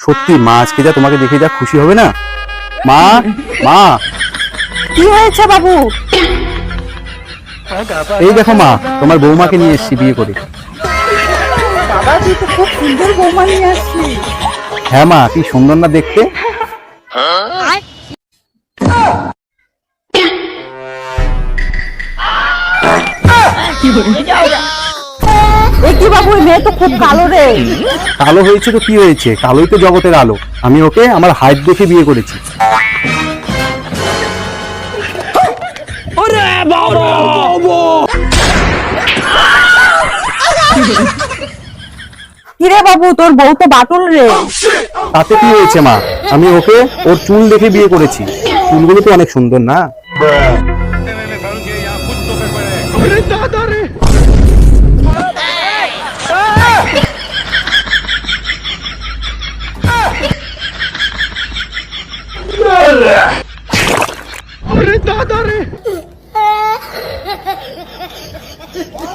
সত্যি মা আজকে যা তোমাকে দেখে যা খুশি হবে না। মা মা। কি হয়েছে বাবু? এই দেখো মা তোমার বৌমাকে নিয়ে এসেছি বিয়ে করে। বাবা তুই তো খুব সুন্দর বৌমা নিয়ে আসছিস হ্যাঁ মা কি সুন্দর না দেখতে? এ কি বাবু এই মেয়ে তো খুব কালো রে। কালো হয়েছে তো কি হয়েছে? কালোই তো জগতের আলো। আমি ওকে আমার হাইট দেখে বিয়ে করেছি। কিরে বাবু তোর বউ তো বাটুল রে। তাতে কি হয়েছে মা? আমি ওকে ওর চুল দেখে বিয়ে করেছি। চুলগুলো তো অনেক সুন্দর না? Retardare!